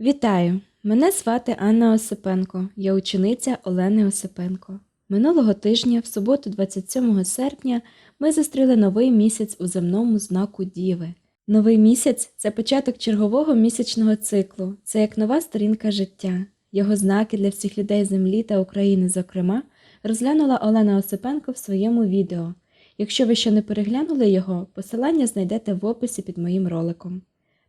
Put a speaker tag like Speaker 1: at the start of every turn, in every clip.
Speaker 1: Вітаю! Мене звати Анна Осипенко, я учениця Олени Осипенко. Минулого тижня, в суботу, 27 серпня, ми зустріли новий місяць у земному знаку Діви. Новий місяць це початок чергового місячного циклу, це як нова сторінка життя. Його знаки для всіх людей Землі та України, зокрема, розглянула Олена Осипенко в своєму відео. Якщо ви ще не переглянули його, посилання знайдете в описі під моїм роликом.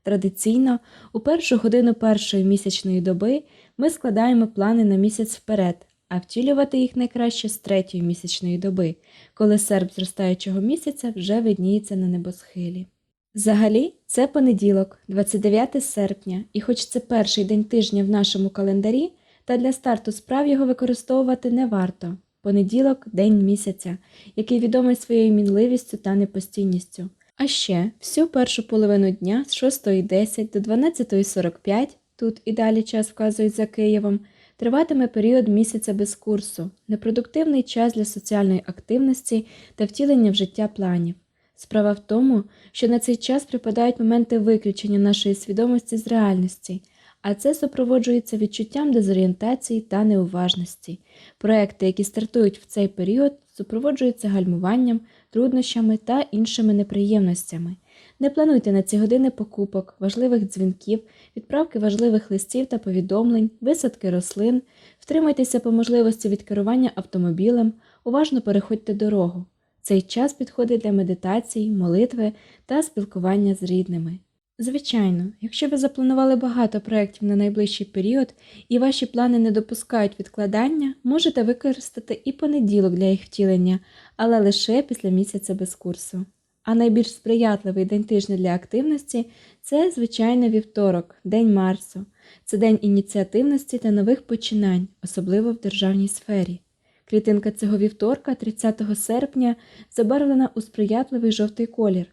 Speaker 1: Традиційно, у першу годину першої місячної доби ми складаємо плани на місяць вперед, а втілювати їх найкраще з третьої місячної доби, коли серп зростаючого місяця вже видніється на небосхилі. Взагалі, це понеділок, 29 серпня, і хоч це перший день тижня в нашому календарі, та для старту справ його використовувати не варто. Понеділок день місяця, який відомий своєю мінливістю та непостійністю. А ще всю першу половину дня з 6.10 до 12.45, тут і далі час вказують за Києвом, триватиме період місяця без курсу, непродуктивний час для соціальної активності та втілення в життя планів. Справа в тому, що на цей час припадають моменти виключення нашої свідомості з реальності, а це супроводжується відчуттям дезорієнтації та неуважності. Проекти, які стартують в цей період, супроводжуються гальмуванням, труднощами та іншими неприємностями. Не плануйте на ці години покупок, важливих дзвінків, відправки важливих листів та повідомлень, висадки рослин, втримайтеся по можливості від керування автомобілем, уважно переходьте дорогу. Цей час підходить для медитації, молитви та спілкування з рідними. Звичайно, якщо ви запланували багато проєктів на найближчий період і ваші плани не допускають відкладання, можете використати і понеділок для їх втілення, але лише після місяця без курсу. А найбільш сприятливий день тижня для активності це, звичайно, вівторок, День Марсу. Це день ініціативності та нових починань, особливо в державній сфері. Клітинка цього вівторка, 30 серпня, забарвлена у сприятливий жовтий колір.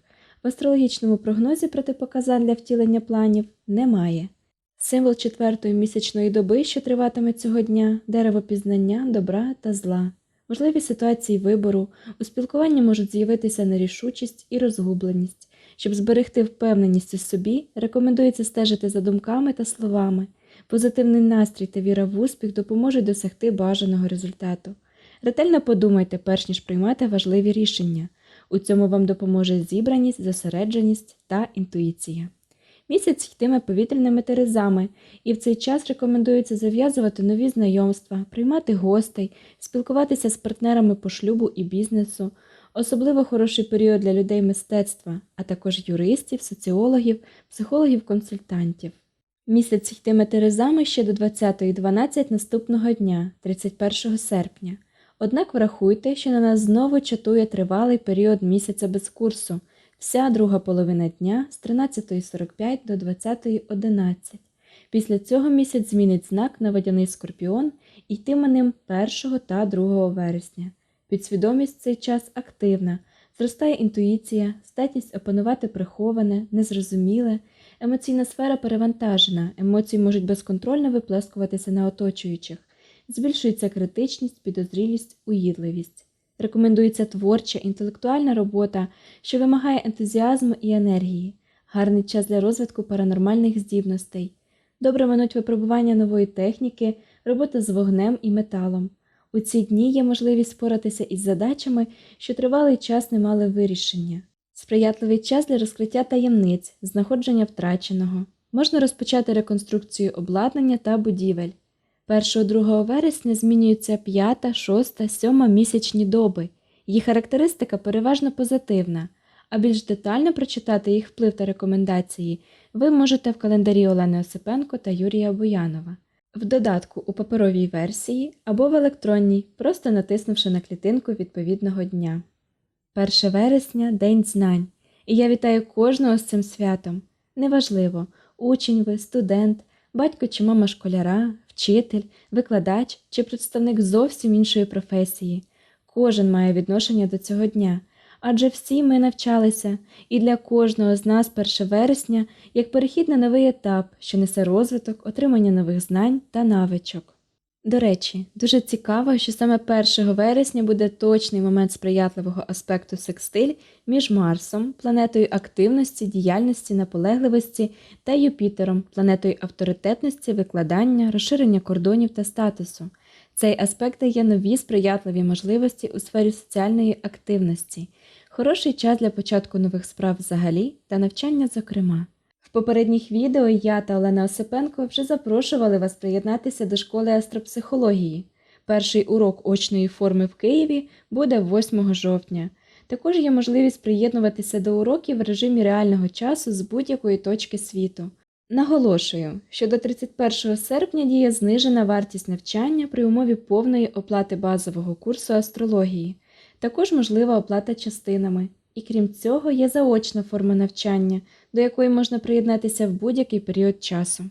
Speaker 1: В астрологічному прогнозі протипоказань для втілення планів немає. Символ четвертої місячної доби, що триватиме цього дня, дерево пізнання, добра та зла. Можливі ситуації вибору, у спілкуванні можуть з'явитися нерішучість і розгубленість. Щоб зберегти впевненість у собі, рекомендується стежити за думками та словами. Позитивний настрій та віра в успіх допоможуть досягти бажаного результату. Ретельно подумайте, перш ніж приймати важливі рішення. У цьому вам допоможе зібраність, зосередженість та інтуїція. Місяць йтиме повітряними терезами, і в цей час рекомендується зав'язувати нові знайомства, приймати гостей, спілкуватися з партнерами по шлюбу і бізнесу, особливо хороший період для людей мистецтва, а також юристів, соціологів, психологів-консультантів. Місяць йтиме терезами ще до 20.12 наступного дня, 31 серпня. Однак врахуйте, що на нас знову чатує тривалий період місяця без курсу, вся друга половина дня з 13.45 до 20.11. Після цього місяць змінить знак на водяний скорпіон і йтиме ним 1 та 2 вересня. Підсвідомість цей час активна, зростає інтуїція, здатність опанувати приховане, незрозуміле, емоційна сфера перевантажена, емоції можуть безконтрольно виплескуватися на оточуючих збільшується критичність, підозрілість, уїдливість. Рекомендується творча, інтелектуальна робота, що вимагає ентузіазму і енергії, гарний час для розвитку паранормальних здібностей, добре минуть випробування нової техніки, робота з вогнем і металом. У ці дні є можливість споратися із задачами, що тривалий час не мали вирішення. Сприятливий час для розкриття таємниць, знаходження втраченого. Можна розпочати реконструкцію обладнання та будівель. 1-2 вересня змінюються 5, 6, 7 місячні доби. Їх характеристика переважно позитивна, а більш детально прочитати їх вплив та рекомендації ви можете в календарі Олени Осипенко та Юрія Буянова, в додатку у паперовій версії або в електронній, просто натиснувши на клітинку відповідного дня. 1 вересня День знань, і я вітаю кожного з цим святом. Неважливо, учень ви, студент, батько чи мама школяра, вчитель, викладач чи представник зовсім іншої професії. Кожен має відношення до цього дня, адже всі ми навчалися, і для кожного з нас 1 вересня як перехід на новий етап, що несе розвиток, отримання нових знань та навичок. До речі, дуже цікаво, що саме 1 вересня буде точний момент сприятливого аспекту секстиль між Марсом, планетою активності, діяльності, наполегливості та Юпітером, планетою авторитетності, викладання, розширення кордонів та статусу. Цей аспект дає нові сприятливі можливості у сфері соціальної активності, хороший час для початку нових справ взагалі та навчання зокрема. Попередніх відео я та Олена Осипенко вже запрошували вас приєднатися до школи астропсихології. Перший урок очної форми в Києві буде 8 жовтня. Також є можливість приєднуватися до уроків в режимі реального часу з будь-якої точки світу. Наголошую, що до 31 серпня діє знижена вартість навчання при умові повної оплати базового курсу астрології. Також можлива оплата частинами. І крім цього, є заочна форма навчання, до якої можна приєднатися в будь-який період часу.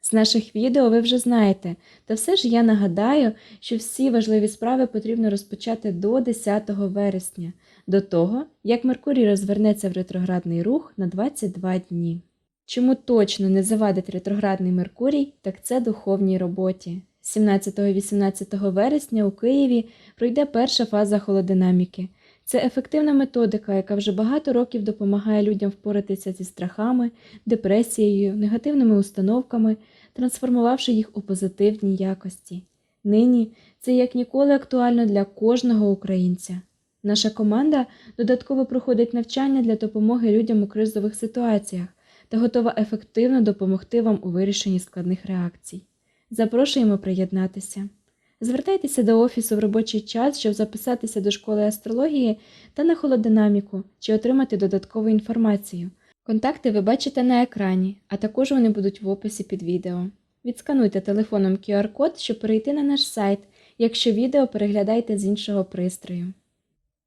Speaker 1: З наших відео ви вже знаєте, та все ж я нагадаю, що всі важливі справи потрібно розпочати до 10 вересня, до того, як Меркурій розвернеться в ретроградний рух на 22 дні. Чому точно не завадить ретроградний Меркурій, так це духовній роботі. 17-18 вересня у Києві пройде перша фаза холодинаміки. Це ефективна методика, яка вже багато років допомагає людям впоратися зі страхами, депресією, негативними установками, трансформувавши їх у позитивні якості. Нині це як ніколи актуально для кожного українця. Наша команда додатково проходить навчання для допомоги людям у кризових ситуаціях та готова ефективно допомогти вам у вирішенні складних реакцій. Запрошуємо приєднатися. Звертайтеся до офісу в робочий час, щоб записатися до школи астрології та на холодинаміку чи отримати додаткову інформацію. Контакти ви бачите на екрані, а також вони будуть в описі під відео. Відскануйте телефоном QR-код, щоб перейти на наш сайт, якщо відео переглядаєте з іншого пристрою.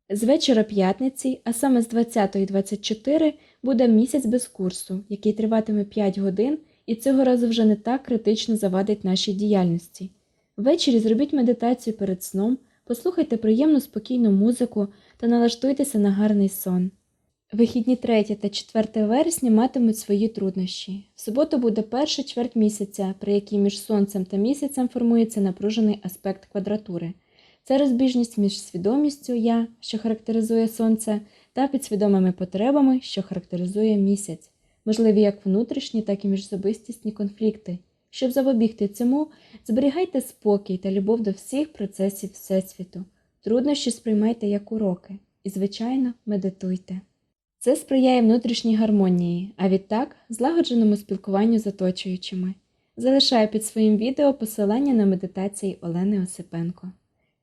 Speaker 1: З вечора п'ятниці, а саме з 20.24, буде місяць без курсу, який триватиме 5 годин і цього разу вже не так критично завадить нашій діяльності. Ввечері зробіть медитацію перед сном, послухайте приємну спокійну музику та налаштуйтеся на гарний сон. Вихідні 3 та 4 вересня матимуть свої труднощі. В суботу буде перша чверть місяця, при якій між сонцем та місяцем формується напружений аспект квадратури. Це розбіжність між свідомістю я, що характеризує сонце, та підсвідомими потребами, що характеризує місяць, можливі як внутрішні, так і міжзобистісні конфлікти. Щоб запобігти цьому, зберігайте спокій та любов до всіх процесів Всесвіту, труднощі сприймайте як уроки і, звичайно, медитуйте. Це сприяє внутрішній гармонії, а відтак злагодженому спілкуванню з оточуючими. Залишаю під своїм відео посилання на медитації Олени Осипенко.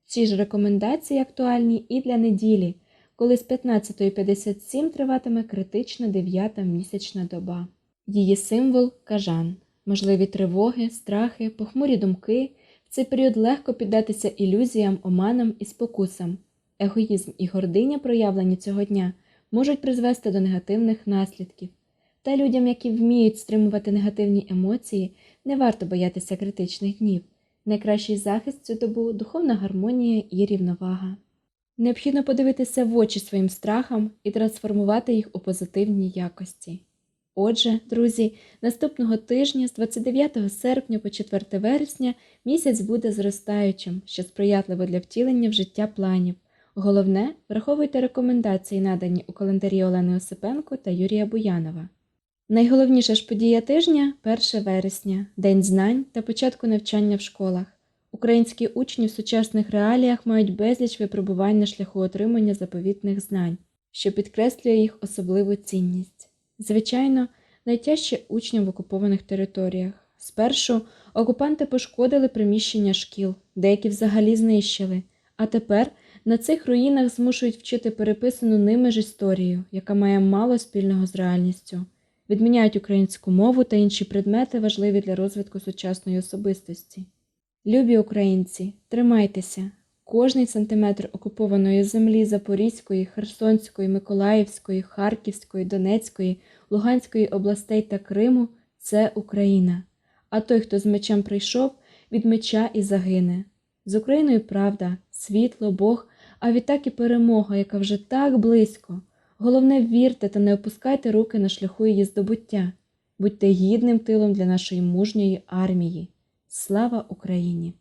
Speaker 1: Ці ж рекомендації актуальні і для неділі, коли з 15.57 триватиме критична дев'ята місячна доба. Її символ кажан, можливі тривоги, страхи, похмурі думки. В цей період легко піддатися ілюзіям, оманам і спокусам. Егоїзм і гординя, проявлені цього дня, можуть призвести до негативних наслідків. Та людям, які вміють стримувати негативні емоції, не варто боятися критичних днів. Найкращий захист цю добу духовна гармонія і рівновага. Необхідно подивитися в очі своїм страхам і трансформувати їх у позитивні якості. Отже, друзі, наступного тижня з 29 серпня по 4 вересня місяць буде зростаючим, що сприятливо для втілення в життя планів. Головне, враховуйте рекомендації, надані у календарі Олени Осипенко та Юрія Буянова. Найголовніша ж подія тижня 1 вересня, День знань та початку навчання в школах. Українські учні в сучасних реаліях мають безліч випробувань на шляху отримання заповітних знань, що підкреслює їх особливу цінність. Звичайно, найтяжче учням в окупованих територіях. Спершу окупанти пошкодили приміщення шкіл, деякі взагалі знищили, а тепер на цих руїнах змушують вчити переписану ними ж історію, яка має мало спільного з реальністю, відміняють українську мову та інші предмети, важливі для розвитку сучасної особистості. Любі українці, тримайтеся! Кожний сантиметр окупованої землі Запорізької, Херсонської, Миколаївської, Харківської, Донецької, Луганської областей та Криму це Україна. А той, хто з мечем прийшов, від меча і загине. З Україною правда, світло, Бог, а відтак і перемога, яка вже так близько. Головне, вірте та не опускайте руки на шляху її здобуття. Будьте гідним тилом для нашої мужньої армії. Слава Україні!